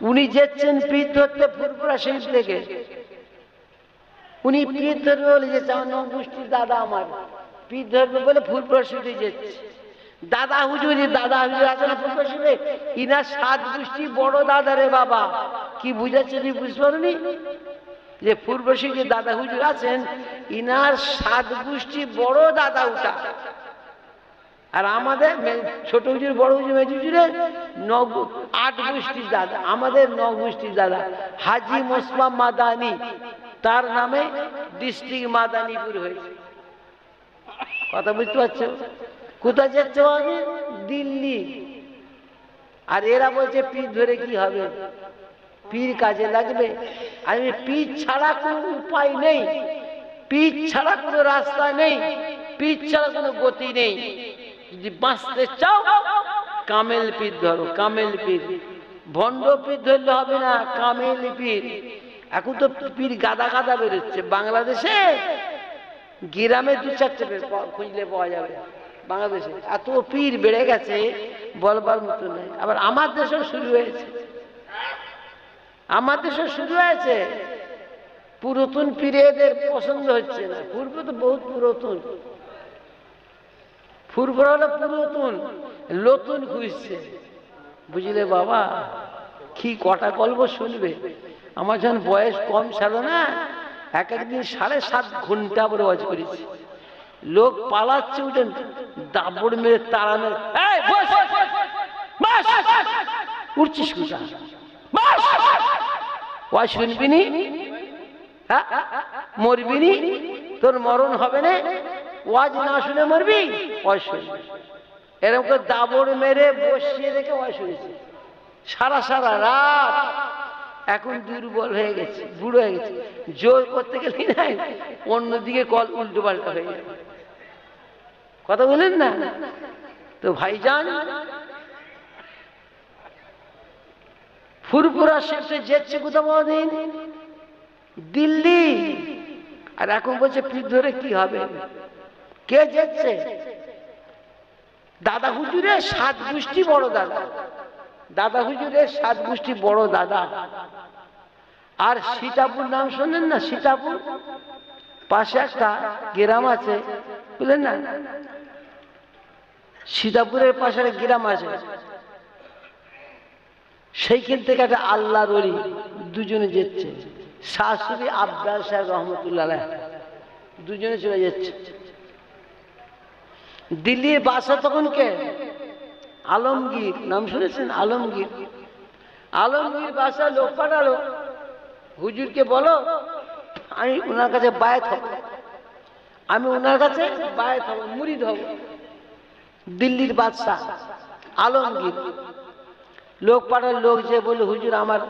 উনি যেচ্ছেন পীর ধরতে ফুরপুরা শরীফ থেকে। উনি পীর ধরবে বলে যে আমার নবগোষ্ঠীর দাদা আমার। পীর ধরবে বলে ফুরপুরা শরীফে যাচ্ছে। দাদা হুজুরি দাদা হুজুর আছে না ফুরপুরা শরীফে? ইনার সাত গোষ্ঠী বড় দাদা রে বাবা। কি বুঝাচ্ছে তুমি বুঝতে পারোনি যে পূর্বশী যে দাদা হুজুর আছেন, ইনার সাত গোষ্ঠী বড় দাদা উঠা আর আমাদের ছোট হুজুর, বড় হুজুর, মেজ হুজুরের আট গোষ্ঠীর দাদা, আমাদের ন গোষ্ঠীর দাদা, হাজি মোসলাম মাদানি, তার নামে ডিস্ট্রিক্ট মাদানীপুর হয়েছে। কথা বুঝতে পারছ? কোথায় যাচ্ছে আমি দিল্লি। আর এরা বলছে, পীর ধরে কি হবে? পীর কাজে লাগবে। আমি পীর ছাড়া কোনো উপায় নেই। পীর ছাড়া কোনো রাস্তা নেই। পীর ছাড়া কোনো গতি নেই। যদি বাঁচতে চাও, কামেল পীর ধরো, কামেল পীর। ভণ্ড পীর ধরলে হবে না, কামেল পীর। এখন তো পীর গাদা গাদা বেরোচ্ছে বাংলাদেশে। গ্রামে দু চারটে খুঁজলে পাওয়া যাবে। বাংলাদেশে এত পীর বেড়ে গেছে, বলবার মতো নেই। আবার আমার দেশেও শুরু হয়েছে। আমার দেশে শুরু হয়েছে। পুরাতন পীরে এদের পছন্দ হচ্ছে না। পূর্ব তো বহুত পুরাতন। পূর্ব হলো পুরাতন নতুন খুঁজছে বুঝলে বাবা কি কটা গল্প শুনবে আমার যখন বয়স কম ছিল না এক একদিন সাড়ে সাত ঘণ্টা করে ওয়াজ করেছি লোক পালাচ্ছে উঠেন দাবড় মেরে তাড়া মেরে এই, বস! বস! উঠছিস কোথা ওয়াজ হ্যাঁ? মরবিনি তোর মরণ হবে না ওয়াজ না শুনে মরবি? এরকম করে দাবড় মেরে বসিয়ে রেখে ওয়াজ শুনেছি। সারা সারা রাত এখন দুর্বল হয়ে গেছে, বুড়ো হয়ে গেছে। জোর করতে গেলে না, অন্যদিকে কল উল্টো পাল্টা হয়ে যাবে। কথা বলেন না? তো ভাইজান ফুরপুরা শেষে যেচ্ছে কোথাও দিন দিল্লি। আর এখন বলছে পিঠ ধরে কি হবে? কে যেচ্ছে দাদা হুজুরের সাত গোষ্ঠী বড় দাদা। দাদা হুজুরের সাত গোষ্ঠী বড় দাদা। আর সীতাপুর নাম শোনেন না? সীতাপুর? পাশে একটা গ্রাম আছে, বুঝলেন না? সীতাপুরের পাশে একটা গ্রাম আছে। সেইখান থেকে একটা আল্লাহর অলি দুজনে যেচ্ছে। শাশুড়ি আব্বাস সাহেব রহমতুল্লাহ। দুজনে চলে যাচ্ছে। দিল্লির বাসা তখন কে? আলমগীর। নাম শুনেছেন? আলমগীর। আলমগীর বাসা লোক পাঠালো। হুজুরকে বলো, আমি ওনার কাছে বায়াত হব। আমি ওনার কাছে বায়াত হব, মুরিদ হব। দিল্লির বাদশাহ আলমগীর। লোক পাড়ার লোক যে বলে হুজুর, আমার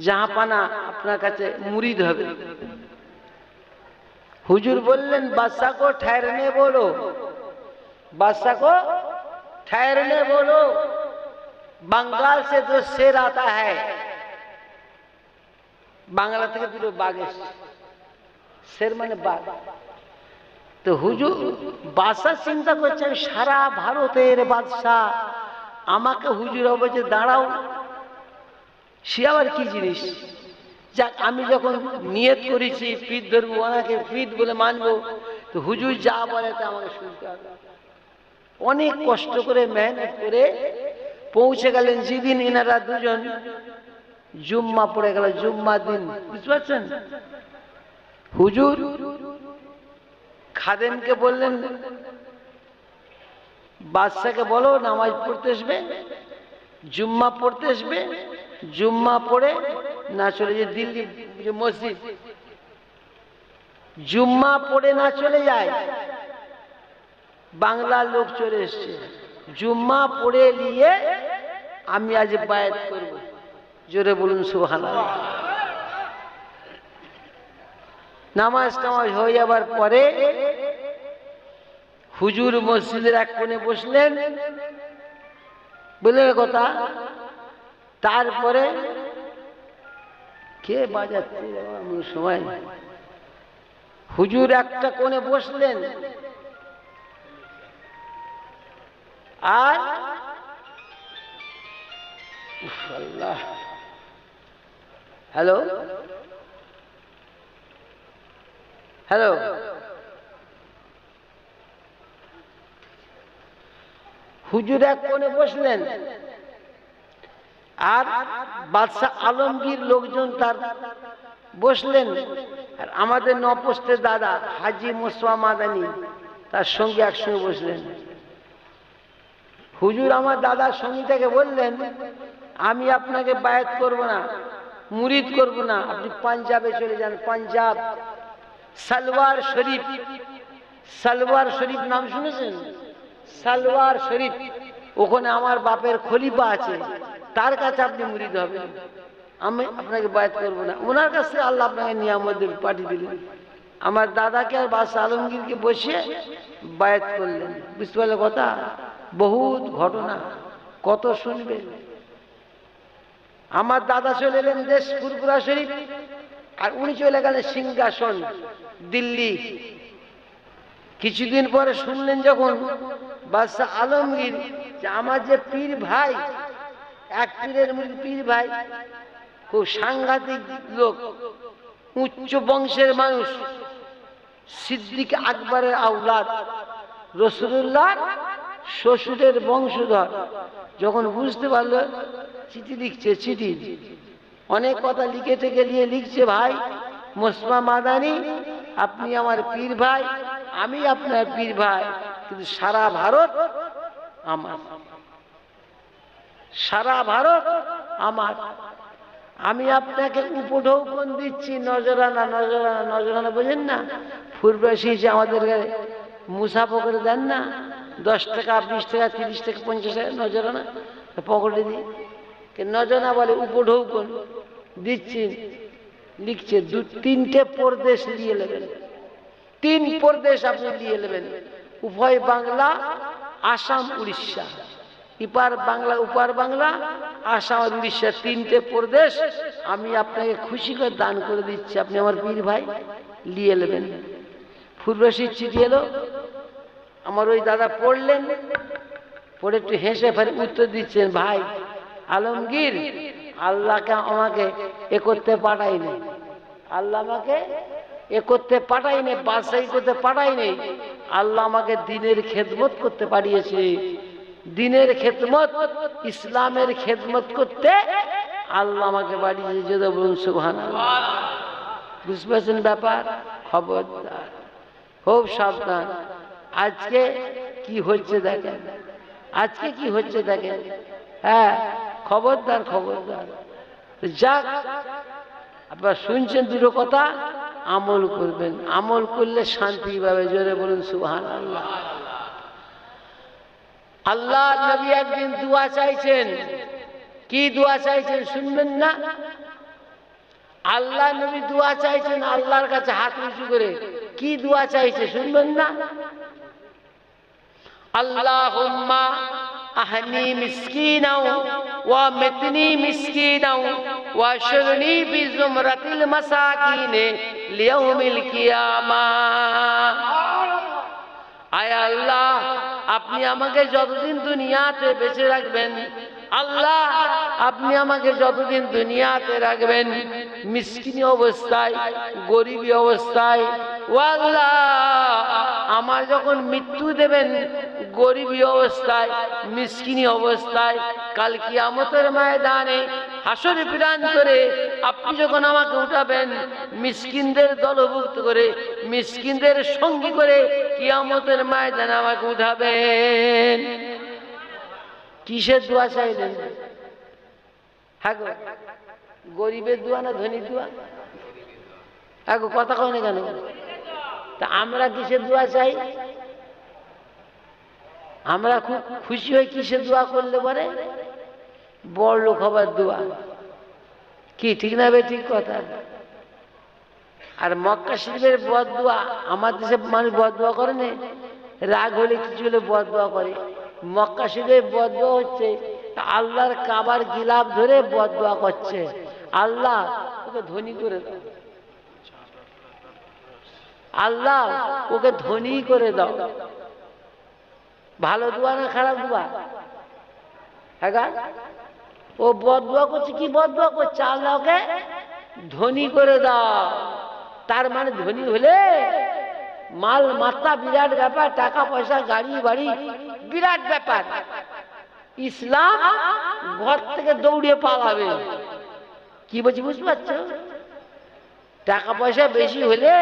জাহাপানা আপনার কাছে মুরিদ হবে। হুজুর বললেন বাদশাহ को ठहरने बोलो बादशाह को ठहरने बोलो बंगाल से जो शेर आता है বাংলা থেকে দুটো বাঘ এসছে শের মানে বাঘ তো হুজুর বাদশাহ চিন্তা করছে আমি সারা ভারতের বাদশাহ আমাকে হুজুর বলছে দাঁড়াও সে আবার কি জিনিস যাক, আমি যখন নিয়ত করেছি পিঠ ধরবো, ওনাকে পিঠ বলে মানবো, তো হুজুর যা বলে তা আমাকে শুনতে হবে। অনেক কষ্ট করে মেহনত করে পৌঁছে গেলেন, যেদিন এনারা দুজন জুম্মা পড়ে গেল জুম্মা দিন, বুঝতে পারছেন? হুজুর খাদেমকে বললেন, বাদশাকে বলো, নামাজ পড়তে আসবে, জুম্মা পড়তে আসবে, জুম্মা পড়ে না চলে যে দিল্লি মসজিদ। জুম্মা পড়ে না চলে যায়, বাংলার লোক চলে এসছে। জুম্মা পড়ে নিয়ে আমি আজ বায়াত করব। জোরে বলুন, সুবহানাল্লাহ। নামাজ টামাজ হয়ে যাবার পরে হুজুর মসজিদের এক কোণে বসলেন। বুঝলেন কথা? তারপরে কে বাজাচ্ছে হুজুর একটা কোণে বসলেন। আর? হ্যালো? হ্যালো? হুজুর এক কোণে বসলেন। আর বাদশাহ আলমগীর লোকজন তার বসলেন। আর আমাদের নপস্তের দাদা হাজি মোসা মাদানি তার সঙ্গে একসঙ্গে বসলেন। হুজুর আমার দাদার সঙ্গীটাকে বললেন, আমি আপনাকে বায়াত করব না, মুরিদ করব না, আপনি পাঞ্জাবে চলে যান, পাঞ্জাব। সালওয়ার শরীফ সালওয়ার শরীফ নাম শুনেছেন? সালওয়ার শরীফ, ওখানে আমার বাপের খলিফা আছে। তার কাছে আপনি মুরিদ হবেন আমি আপনাকে বায়াত করব না। ওনার কাছে আল্লাহ আপনাকে নিয়ামত পাঠিয়ে দিলেন। আমার দাদাকে আর বাদশাহ আলমগীরকে বসে বায়াত করলেন। বুঝতে পারলে কথা? বহুত ঘটনা। কত শুনবে আমার দাদা চলে এলেন দেশ ফুরপুরা শরীফ, আর উনি চলে গেলেন সিংহাসন, দিল্লি। কিছুদিন পরে শুনলেন যখন বাদশাহ আলমগীর যে আমার যে পীর ভাই এক পীরের মধ্যে পীর ভাই, খুব সাংঘাতিক লোক, উচ্চ বংশের মানুষ, সিদ্দিক আকবরের আউলাদ রসুল্লাহ শ্বশুরের বংশধর। যখন বুঝতে পারল, চিঠি লিখছে, চিঠি। অনেক কথা লিখে টেকে নিয়ে লিখছে, ভাই মোসমা মাদানি, আপনি আমার পীর ভাই, আমি আপনার পীর ভাই, কিন্তু সারা ভারত আমার। সারা ভারত আমার। আমি আপনাকে উপঢৌকন দিচ্ছি, নজরানা নজরানা নজরানা, বোঝেন না? ফুরবাসী যে আমাদের মুসা করে দেন না? দশ টাকা, বিশ টাকা, তিরিশ টাকা, পঞ্চাশ টাকা, নজরানা, পকেটে দিই। নজনা বলে উপঢৌকন দিচ্ছি, লিখছে, দু তিনটে প্রদেশ দিয়ে নেবেন। তিন প্রদেশ আপনি দিয়ে নেবেন। উভয় বাংলা, আসাম, উড়িষ্যা। ইপার বাংলা, উপার বাংলা, আসাম উড়িষ্যা তিনটে প্রদেশ আমি আপনাকে খুশি করে দান করে দিচ্ছি। আপনি আমার পীর ভাই নিয়ে নেবেন। ফুরবাসীর চিঠি এলো। আমার ওই দাদা পড়লেন, পড়ে একটু হেসে ফেরে উত্তর দিচ্ছেন, ভাই, আলমগীর, আল্লাহকে আমাকে এ করতে পাঠাইনি আল্লাহ আমাকে এ করতে পাঠাইনি বাসাই করতে পাঠাইনি আল্লাহ আমাকে দিনের খেদমত করতে পাঠিয়েছে। দিনের খেদমত, ইসলামের খেদমত করতে আল্লাহ আমাকে পাঠিয়েছে যদি বলুন সুহান বুঝতে পারছেন ব্যাপার? খবরদার। খুব সাবধান। আজকে কি হচ্ছে দেখেন? আজকে কি হচ্ছে দেখেন? হ্যাঁ খবরদার খবরদার। যাক, আপনারা শুনছেন দুটো কথা, আমল করবেন। আমল করলে শান্তি পাবে, জোরে বলুন সুহান আল্লাহ আল্লাহ নবী একদিন দোয়া চাইছেন। কি দোয়া চাইছেন শুনবেন না? আল্লাহ নবী দোয়া চাইছেন আল্লাহর কাছে হাত উঁচু করে। কি দোয়া চাইছে শুনবেন না? আল্লাহ আহনি মিসকিনাও ওয়া মিতনি মিসকিনাও ওয়া শুরনি বি জুমরাতিল মাসাকিনে লিয়াউমিল কিয়ামা। আয় আল্লাহ, আপনি আমাকে যতদিন দুনিয়াতে বেঁচে রাখবেন, আল্লাহ, আপনি আমাকে যতদিন দুনিয়াতে রাখবেন, মিসকিনি অবস্থায়, গরিবী অবস্থায়, ও আল্লাহ, আমার যখন মৃত্যু দেবেন, গরিবী অবস্থায়, মিসকিনি অবস্থায়, কাল কিয়ামতের ময়দানে হাসর প্রান্তরে আপনি যখন আমাকে উঠাবেন, মিসকিনদের দলভুক্ত করে, মিসকিনদের সঙ্গী করে কিয়ামতের ময়দানে আমাকে উঠাবেন। কিসের দোয়া চাইলেন? হ্যাঁ গরিবের দোয়া না ধনীর দোয়া? হ্যাঁ কথা কয় না কেন? তা আমরা কিসের দোয়া চাই? আমরা খুব খুশি হই কিসের দোয়া করলে পরে? বড় লোক হবার দোয়া। কি, ঠিক না ঠিক কথা। আর মক্কা শরীফের বদ দোয়া আমার দেশে মানুষ বদ দোয়া করে না? রাগ হলে কিছু হলে বদ দোয়া করে। মক্কা শরীফের বদ দোয়া হচ্ছে, আল্লাহর কাবার গিলাপ ধরে বদ দোয়া করছে। আল্লাহ, ওকে ধনী করে দাও। আল্লাহ, ওকে ধনী করে দাও। ভালো দোয়া না খারাপ দোয়া? হ্যাঁ? ও বদুয়া করছে, কি বদুয়া করছে? আল্লাহকে ধনী করে দাও। তার মানে ধনী হলে মাল মাত্রা বিরাট ব্যাপার, টাকা পয়সা, গাড়ি বাড়ি, বিরাট ব্যাপার। ইসলাম ঘর থেকে দৌড়িয়ে পালাবে। কি বলছি, বুঝতে পারছ? টাকা পয়সা বেশি হলে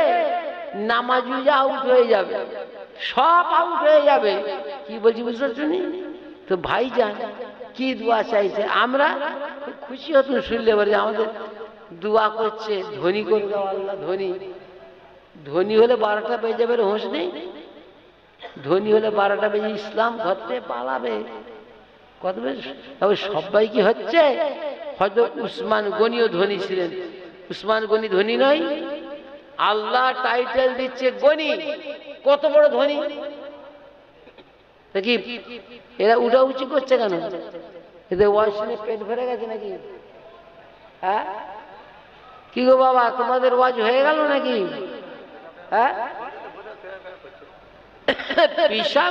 নামাজ আউট হয়ে যাবে। সব আউট হয়ে যাবে। কি বলছি, বুঝতে পারছ তো ভাই যান কি দোয়া চাইছে? আমরা খুশি হতুন শুনলে পারি আমাদের দোয়া করছে, ধনী করে দাও আল্লাহ, ধনী। ধনী হলে বারোটা বেজে যাবে, হোঁশ নেই। ধনী হলে বারোটা বেজে ইসলাম ধরতে পালাবে। কত তবে সবাই কি হচ্ছে? হয়তো উসমান গনিও ধনী ছিলেন। উসমান গনি ধনী নয়, আল্লাহ টাইটেল দিচ্ছে গনি। কত বড় ধনী? দেখি এরা উঠা উঁচু করছে কেন? এদের শুনে পেট ভরে গেছে নাকি? হ্যাঁ? কি গো বাবা, তোমাদের ওয়াজ হয়ে গেল নাকি? হ্যাঁ?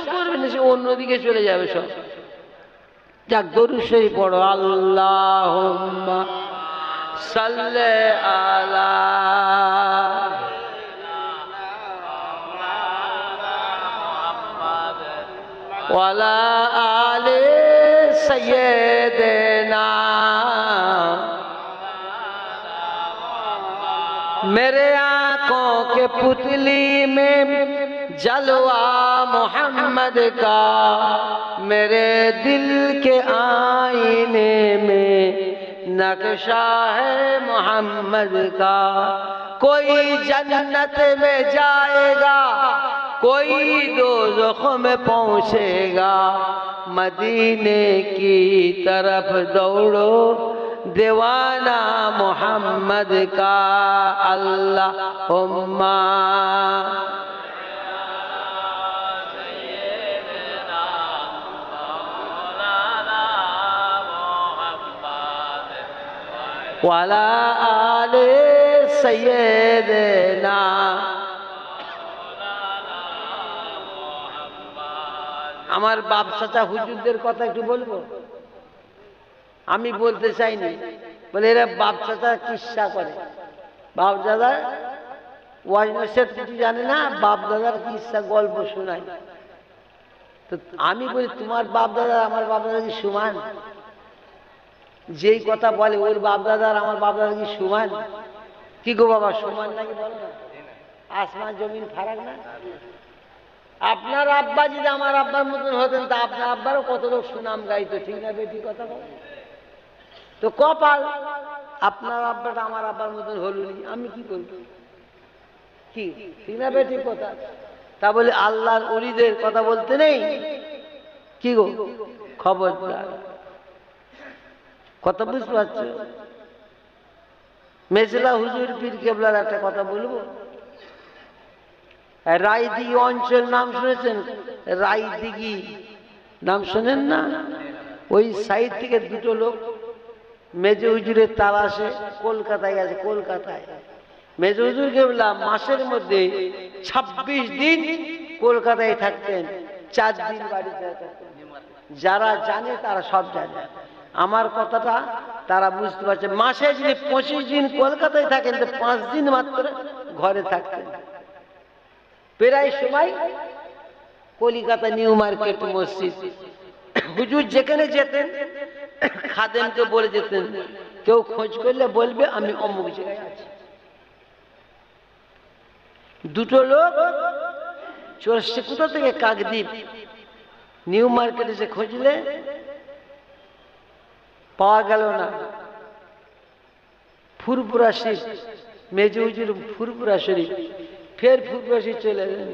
করবে না, সে অন্যদিকে চলে যাবে সব। যাক দরুশ্বরী পড়ো। আল্লাহ সাল্লে আলা ولا آل سیدنا میرے آنکھوں کے پتلی میں جلوہ محمد کا میرے دل کے آئینے میں نقشہ ہے محمد کا کوئی جنت میں جائے گا کوئی دوزخ میں پہنچے گا۔ مدینے کی طرف دوڑو، دیوانہ محمد کا اللہ امہ۔ والا آل سیدنا আমার বাপ চাচা হুজুরদের কথা একটু বলব? আমি বলতে চাইনি। বলে এরা বাপ চাচা কিসা করে? বাপ দাদা, ওয়াজ নসিহত কিছু জানে না? বাপ দাদার কিসা গল্প শোনায়। তো আমি বলি, তোমার বাপ দাদা আমার বাপ দাদা কি সমান? যেই কথা বলে, ওর বাপ দাদার আমার বাপ দাদা কি সমান? কি গো বাবা, সমান নাকি বলো না? আসমান, জমিন, ফারাক না? আপনার আব্বা যদি আমার আব্বার মতন হতেন, তা আপনার আব্বারও কত লোক সুনাম গাইতো, ঠিক না বেটি কথা বল? তো কপাল, আপনার আব্বাটা আমার আব্বার মতন হলুনি আমি কি করব কি? ঠিক না বেটি কথা? তা বলে আল্লাহর অলিদের কথা বলতে নেই? কি গো? খবরদার। কথা বুঝতে পারছ? মেজলা হুজুর পীর কেবলার একটা কথা বলব? রায়দিঘি অঞ্চল নাম শুনেছেন? রায়দিঘি নাম শোনেন না? ওই সাইড থেকে দুটো লোক, মেজে হুজুরের তালাশে কলকাতায় গেছে কলকাতায়। মেজে হুজুর কেবলা মাসের মধ্যে ২৬ দিন কলকাতায় থাকতেন, চার দিন বাড়িতে যারা জানে তারা সব জানে। আমার কথাটা তারা বুঝতে পারছে। মাসে যদি পঁচিশ দিন কলকাতায় থাকেন, তো পাঁচ দিন মাত্র ঘরে থাকতেন। প্রায় সময় কলিকাতা নিউ মার্কেট মসজিদ। হুজুর যেখানে যেতেন, খাদেমকে বলে যেতেন, কেউ খোঁজ করলে বলবে আমি অমুক জায়গায় আছি। দুটো লোক চলছে কোথা থেকে কাকদ্বীপ নিউ মার্কেটে এসে খুঁজলে পাওয়া গেল না। ফুরপুরা শরীফ, মেজু হুজুর ফুরপুরা শরীফ ফের শরীফ চলে এলেন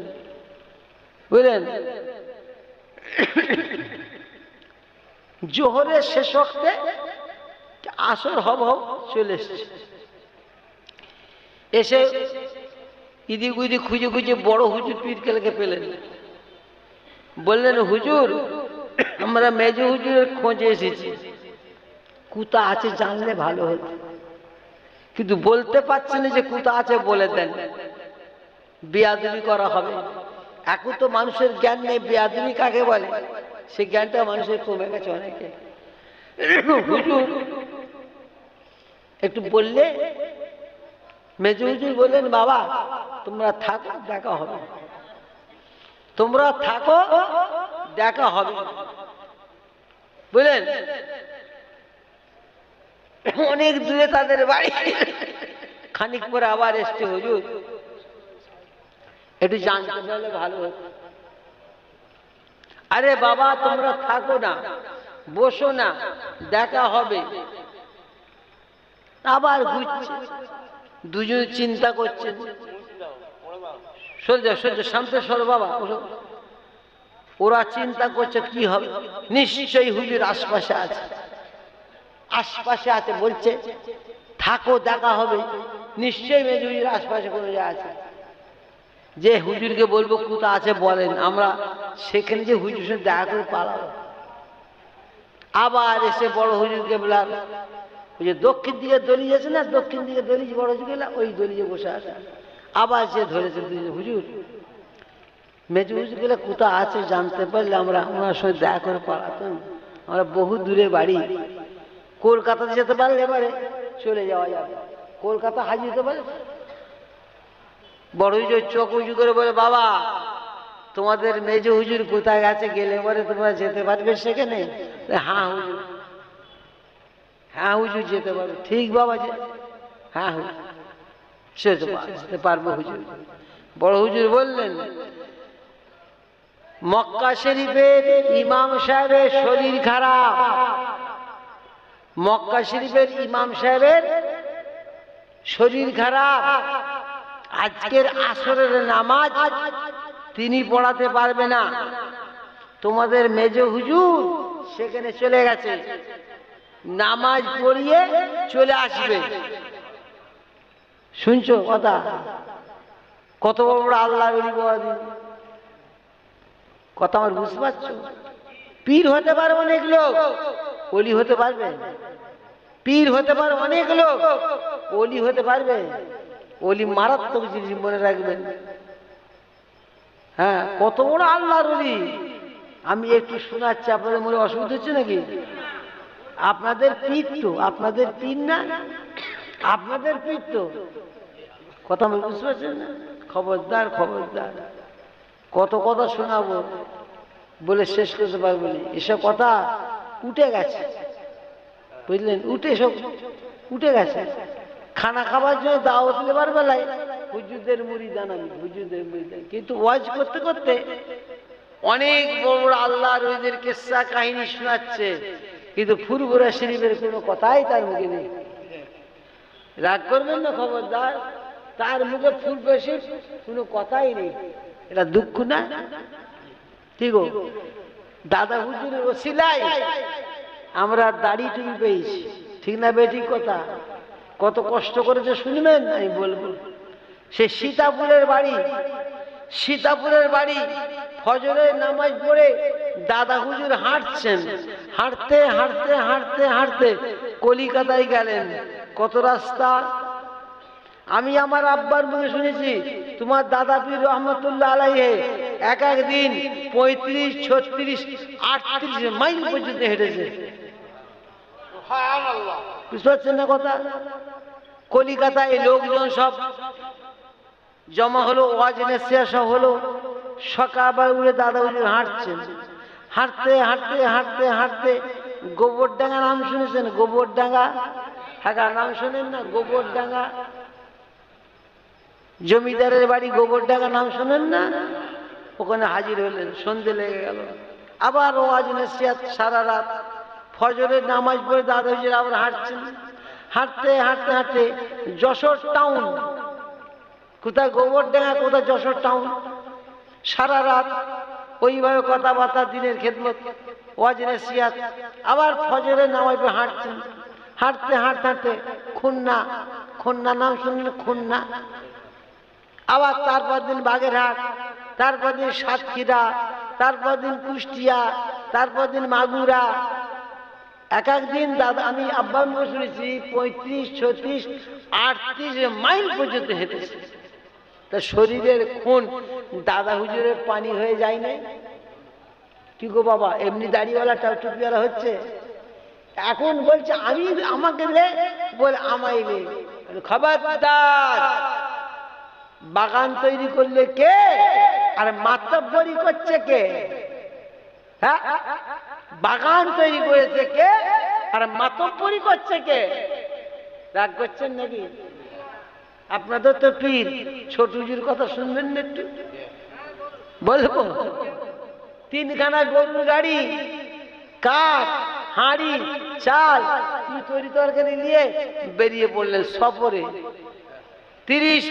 বুঝলেন? জোহরের শেষ অক্তে আসর হব হব চলে এসছে। এসে ইদি গুদি খুঁজে খুঁজে বড় হুজুর পীরকেলকে পেলেন। বললেন, হুজুর, আমরা মেজু হুজুরের খোঁজে এসেছি। কুতা আছে জানলে ভালো হতো। কিন্তু বলতে পারছেন যে কুতা আছে বলে দেন। বেয়াদবি করা হবে। এখন তো মানুষের জ্ঞান নেই, বেয়াদবি কাকে বলে? সে জ্ঞানটা মানুষের কমে গেছে অনেকে। একটু বললে, মেজু হুজুর বললেন, বাবা, তোমরা থাকো, দেখা হবে। তোমরা থাকো, দেখা হবে। বুঝলেন? অনেক দূরে তাদের বাড়ি। খানিক পরে আবার এসছে হুজুর। একটু জানতে পারলে ভালো হতো। আরে বাবা তোমরা থাকো না বসো না দেখা হবে। আবার ঘুরছে। দুজন চিন্তা করছেন। সরে যাও সরে যাও শান্ত সর বাবা ওরা- চিন্তা করছে কি হবে। নিশ্চয়ই হুজুর আশপাশে আছে। আশপাশে আছে বলছে থাকো দেখা হবে। নিশ্চয়ই মেজ হুজুর আশপাশে কোনো জায়গা আছে। যে হুজুরকে বলব কোথা আছে বলেন, আমরা সেখানে যে হুজুর সঙ্গে দেখা করে পালাবো। আবার এসে বড় হুজুরকে বললাম, ওই যে দক্ষিণ দিকে দলিজ আছে না, দক্ষিণ দিকে দলিজ বড় হুজুর গেলাম ওই দলিজে বসে আছে। আবার যে ধরেছে হুজুর, মেজু হুজুর গেলে কোথা আছে জানতে পারলে আমরা ওনার সঙ্গে দেখা করে পালাতাম। আমরা বহু দূরে বাড়ি। কলকাতাতে যেতে পারলে এবারে চলে যাওয়া যাবে। কলকাতা হাজির হতে পারে বড় হুজুর চোখ উঁচু করে বলে, বাবা, তোমাদের মেজ হুজুর কোথায় গেছে গেলে পরে তোমরা যেতে পারবে সেখানে? হ্যাঁ হুজুর। হ্যাঁ হুজুর, যেতে পারবে। ঠিক বাবা, যে হ্যাঁ হুজুর। পার- যেতে পারব হুজুর। বড় হুজুর বললেন, মক্কা শরীফের ইমাম সাহেবের শরীর খারাপ। মক্কা শরীফের ইমাম সাহেবের শরীর খারাপ। আজকের আসরের নামাজ তিনি পড়াতে পারবে না। তোমাদের মেজ হুজুর সেখানে চলে গেছে। নামাজ পড়িয়ে চলে আসবে। শুনছো কথা? কত বড় আল্লাহ কথা আমার বুঝতে পারছ? পীর হতে পারে অনেক লোক অলি হতে পারবে। পীর হতে পারে অনেক লোক অলি হতে পারবে। অলি মারাত্মক জিনিস মনে রাখবেন। হ্যাঁ কত বড় আল্লাহর ওলি। আমি একটু শোনাচ্ছি, আপনাদের মনে অসুবিধা হচ্ছে নাকি? আপনাদের পীর তো আপনাদের পীর না? আপনাদের পীর তো কথা বুঝতে পারছেন না? খবরদার খবরদার। কত কথা শোনাবো, বলে শেষ করতে পারব এসব কথা উঠে গেছে। বুঝলেন? উঠে সব, উঠে গেছে। খানা খাবার জন্য দাওয়াত লেবার বেলায় হুজুরদের মুড়ি দানাবি হুজুরদের মুড়ি দান কিন্তু ওয়াজ করতে করতে অনেক বড় বড় আল্লাহর ওইদের কেসা কাহিনী শোনাচ্ছে, কিন্তু ফুরবুরা শরীফের কোনো কথাই তার মুখে নেই। রাগ করবেন না, খবরদার, তার মুখে ফুল বেশি কোনো কথাই নেই। এটা দুঃখ না? ঠিক দাদা হুজুরের ওসিলাই আমরা দাড়ি টুপি পেয়েছি ঠিক না বেঠিক কথা? কত কষ্ট করেছে শুনবেন, আমি বলব। সে সীতাপুরের বাড়ি সীতাপুরের বাড়ি ফজরের নামাজ পড়ে দাদা হুজুর হাঁটছেন। হাঁটতে হাঁটতে হাঁটতে হাঁটতে কলিকাতায় গেলেন। কত রাস্তা? আমি আমার আব্বার মুখে শুনেছি, তোমার দাদা পীর রহমতুল্লাহ আলাইহে এক এক দিন পঁয়ত্রিশ, ছত্রিশ, আটত্রিশ মাইল পর্যন্ত হেঁটেছে। বুঝতে পারছেন না কথা? কলিকাতায় লোকজন সব জমা হলো ওয়াজনেসিয়া সব হলো সকালবেলা উড়ে দাদা উড়ে হাঁটছেন। হাঁটতে হাঁটতে হাঁটতে হাঁটতে গোবরডাঙ্গা নাম শুনেছেন? গোবরডাঙ্গা? হ্যাঁ নাম শোনেন না? গোবরডাঙ্গা? জমিদারের বাড়ি গোবরডাঙ্গা নাম শোনেন না? ওখানে হাজির হলেন, সন্ধে লেগে গেল। আবার ওয়াজ নসিহাত সারা রাত। ফজরের নামাজ পড়ে দাদা আবার হাঁটছেন হাঁটতে হাঁটতে হাঁটতে যশোর টাউন কোথায় গোবরডাঙ্গা, কোথায় যশোর টাউন সারা রাত ওইভাবে কথাবার্তা, দিনের খেদমত ওয়াজ নসিহাত আবার ফজরের নামাজ পড়ে হাঁটছেন হাঁটতে হাঁটতে হাঁটতে খুন্না খুন্না নাম শুনলেন খুন্না আবার তারপর দিন বাগেরহাট, তারপর দিন সাতক্ষীরা, তারপর দিন কুষ্টিয়া, তারপর দিন মাগুরা এক একদিন দাদা আমি আব্বার মুখে শুনেছি পঁয়ত্রিশ, ছত্রিশ, আটত্রিশ মাইল পর্যন্ত হেঁটেছে। তা শরীরের খুন দাদা হুজুরের পানি হয়ে যায় নাই? কি গো বাবা, এমনি দাড়িওয়ালা টুপিওয়ালা হচ্ছে? এখন বলছে, আমি, আমাকে দে, বলে আমায় দে। খবরদার, বাগান তৈরি করলে কে? আর মাতব্বরি করছে কে? হ্যাঁ? বাগান তৈরি করেছে কে? আর মাতব্বরি করছে কে? রাগ করছেন নাকি? আপনাদের তো পীর। ছোটুজির কথা শুনবেন না একটু? বলব? তিনখানা গরুর গাড়ি, কাঠ, হাঁড়ি, চাল তৈরি তরকারি নিয়ে বেরিয়ে পড়লেন সফরে। তিরিশ,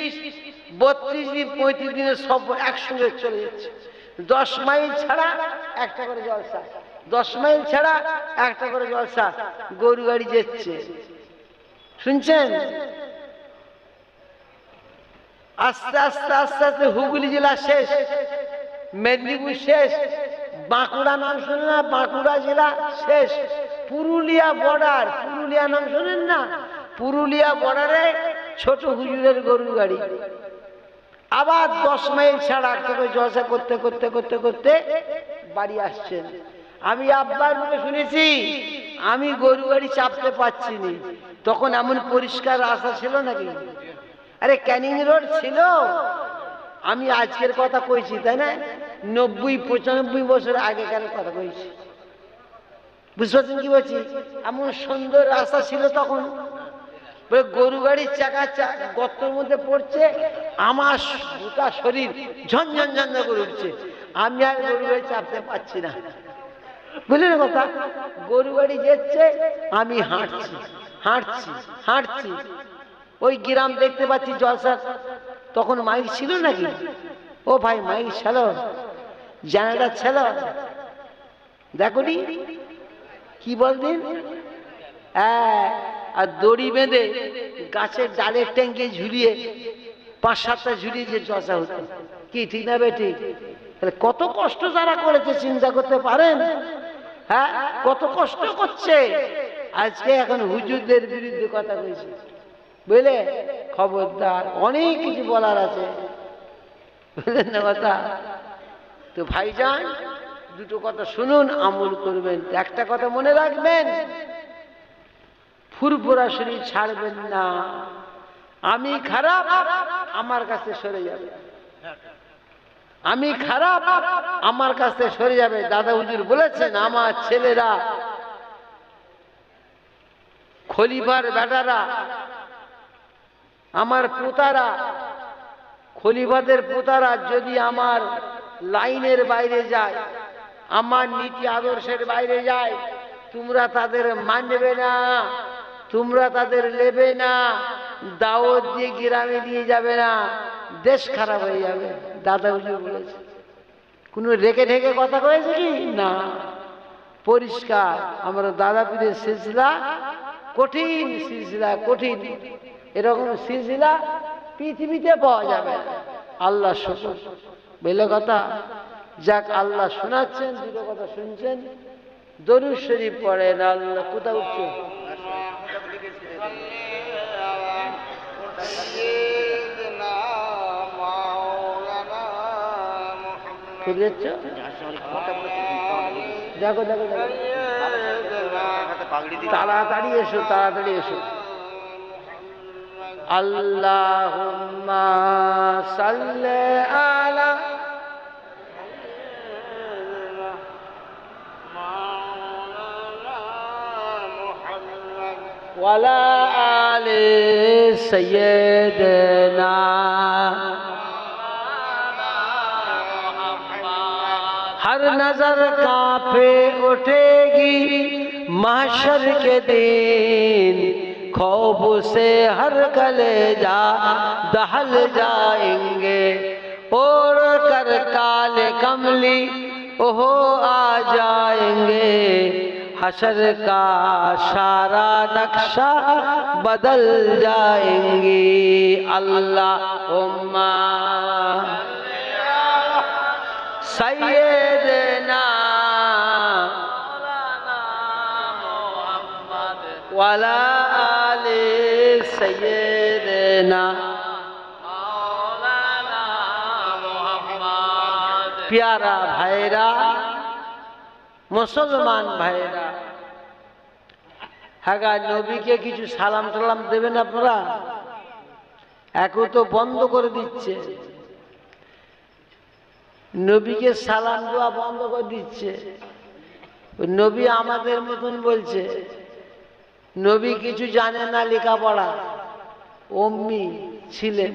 বত্রিশ দিন, পঁয়ত্রিশ দিনের সফর একসঙ্গে চলে যাচ্ছে। দশ মাইল ছাড়া একটা করে জলসা। দশ মাইল ছাড়া একটা করে জলসা, গরু গাড়ি যাচ্ছে। শুনছেন? আস্তে আস্তে আস্তে আস্তে হুগলি জেলা শেষ, মেদিনীপুর শেষ, বাঁকুড়া নাম শোনেন না? বাঁকুড়া জেলা শেষ। পুরুলিয়া বর্ডার পুরুলিয়া নাম শোনেন না? পুরুলিয়া বর্ডারে ছোট হুজুরের গরুর গাড়ি। আবার দশ মাইল ছাড়া থেকে জলসা করতে করতে করতে করতে বাড়ি আসছেন। আমি আব্বার মুখে শুনেছি, আমি গরু গাড়ি চাপতে পারছি নি তখন এমন পরিষ্কার রাস্তা ছিল নাকি? আরে ক্যানিং রোড ছিল। আমি আজকের কথা কইছি, তাই না? নব্বই, পঁচানব্বই বছর আগেকার কথা কইছি। বুঝতে পারছেন কি বলছি? এমন সুন্দর রাস্তা ছিল তখন। গরু গাড়ির চাকা গর্তের মধ্যে পড়ছে, আমার গোটা শরীর ঝনঝন ঝনঝন করে উঠছে। আমি আর গরু গাড়ি চাপতে পারছি না। বুঝলেন কথা, গরু গাড়ি যাচ্ছে, আমি হাঁটছি হাঁটছি হাঁটছি। ওই গ্রাম দেখতে পাচ্ছি জলসা। তখন মাইক ছিল নাকি? ও ভাই, মাইক ছিল। জানাটা ছিল। দেখনি কি বলদিন হ্যাঁ আর দড়ি বেঁধে গাছের ডালের ট্যাঙ্কে ঝুলিয়ে পাঁচ সাতটা ঝুলিয়ে যে জলসা হতো কি, ঠিক না বেটি তাহলে কত কষ্ট যারা করেছে, চিন্তা করতে পারেন? হ্যাঁ কত কষ্ট করছে। আজকে এখন হুজুরদের বিরুদ্ধে কথা কইছে। বুঝলে? খবরদার, অনেক কিছু বলার আছে। বুঝলেন না কথা? তো ভাইজান, দুটো কথা শুনুন, আমল করবেন। একটা কথা মনে রাখবেন, ফুরফুরা শরীর ছাড়বেন না। আমি খারাপ, আমার কাছে সরে যাবে। আমি খারাপ, আমার কাছে সরে যাবে। দাদা হুজুর বলেছেন, আমার ছেলেরা, খলিফার বেটারা, আমার পোতারা, খলিফাদের পোতারা যদি আমার লাইনের বাইরে যায়, আমার নীতি আদর্শের বাইরে যায়, তোমরা তাদের মানবে না, তোমরা তাদের নেবে না, দাওয়াত দিয়ে গ্রামে দিয়ে যাবে না, দেশ খারাপ হয়ে যাবে। দাদা হুজুর বলেছে, কোনো রেখে ঢেকে কথা কয়েছে কি? না। পরিষ্কার, আমরা দাদা পীরের সিলসিলা, কঠিন সিলসিলা, কঠিন। এরকম সিলসিলা পৃথিবীতে পাওয়া যাবে আল্লাহ বুঝলে কথা, যাক আল্লাহ শোনাচ্ছেন, দুটো কথা শুনছেন। দরু শরীফ পড়েন, আল্লাহ কোথাও উঠছে? কোথায় যাচ্ছ দেখো দেখো তাড়াতাড়ি এসো তাড়াতাড়ি এসো। আল্লাহুম্মা সাল্লি ہر نظر کانپے اٹھے گی محشر کے دین۔ خوب سے ہر گلے جا دہل جائیں گے۔ اور کر کال کملی ہو آ جائیں گے۔ حشر کا شارہ نقشہ بدل جائیں گی۔ اللہ امہ সাইয়েদনা ওয়ালা আলে সাইয়েদনা প্যারা ভাইরা, মুসলমান ভাইরা। হ্যাঁ নবীকে কিছু সালাম টালাম দেবেন আপনারা? একও তো বন্ধ করে দিচ্ছে। নবীকে সালাম দেওয়া বন্ধ করে দিচ্ছে। নবী আমাদের মতন বলছে, নবী কিছু জানে না লেখাপড়া। অম্মি ছিলেন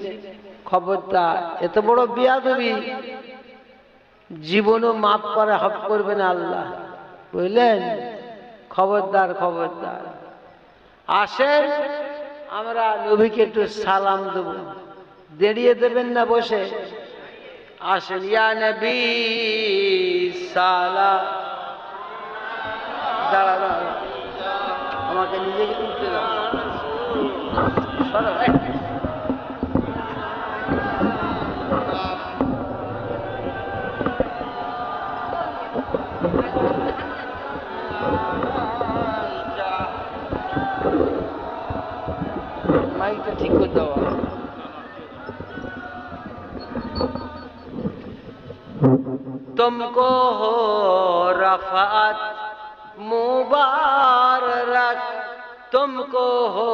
খবরদার, এত বড় বিয়া বিয়াদবি। জীবনও মাফ করে, হক করবেন আল্লাহ। বুঝলেন? খবরদার খবরদার। আসেন, আমরা নবীকে একটু সালাম দেব। দেরিয়ে দেবেন না বসে। আসেন ইয়া নবী সালা দাঁড়া দাঁড়া আমাকে নিজেকে তুলতে দাও। মাইকটা ঠিক করে تم کو ہو رفعت، مبارک، تم کو ہو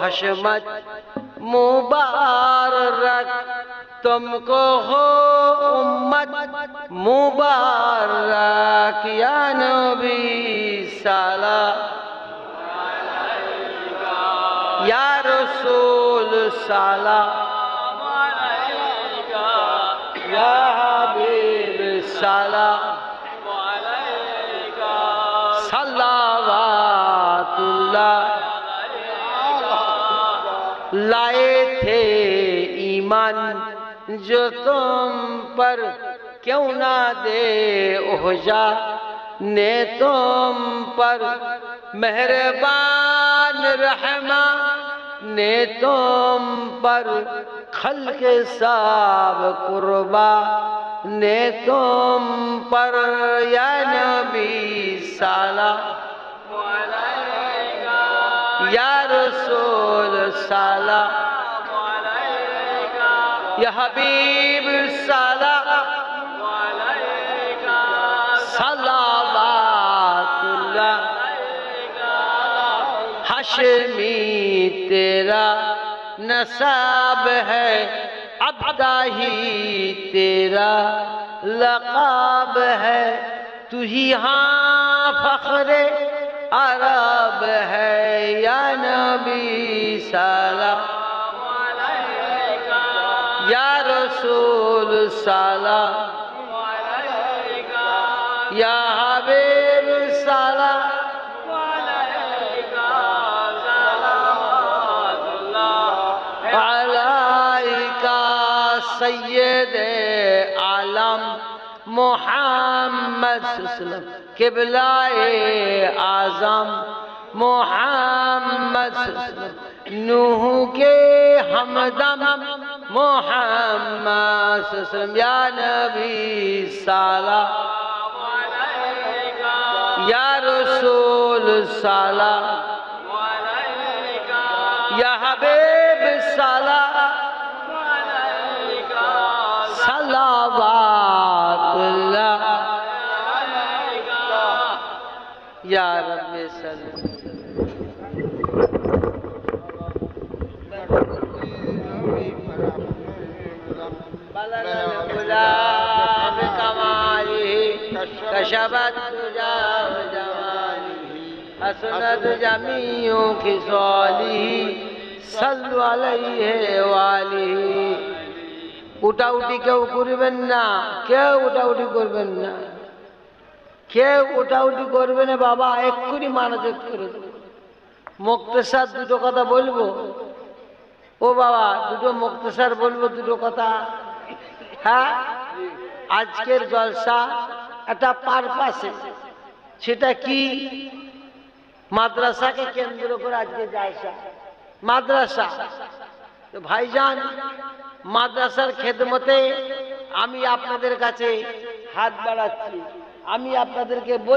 حشمت، مبارک، تم کو ہو امت، مبارک، یا نبی سالہ یا رسول سالہ صلوات اللہ لائے تھے ایمان جو تم پر کیوں نہ دے اوجا نے تم پر مہربان رحمہ نے تم پر خلق صاحب قربا نے تم پر یا نبی سالا یا رسول سالا یا حبیب سالہ صلوات اللہ حشمی تیرا نصاب ہے۔ خدا ہی تیرا لقاب ہے، تو ہی ہاں فخر عرب ہے، یا نبی سلام یا رسول سلام سید عالم محمد وسلم قبلہ آزم محمد وسلم نوہ کے حمدم محمد وسلم، یا نبی سالہ یا رسول صالح یا حبیب উটাউটি কেউ করবেন না, কেউ উটাউটি করবেন না। কেউ উটাউটি করবে না, বাবা, এক্ষুনি মানাজত করে মুক্তেশার দুটো কথা বলব? ও বাবা, দুটো মুক্তেশার বলব দুটো কথা? হ্যাঁ? আজকের জলসা একটা পারপাসে সেটা কি? মাদ্রাসাকে কেন্দ্র করে আজকে মাদ্রাসা। তো ভাইজান, মাদ্রাসার খেদমতে আমি আপনাদের কাছে হাত বাড়াচ্ছি। আমি আপনাদেরকে বল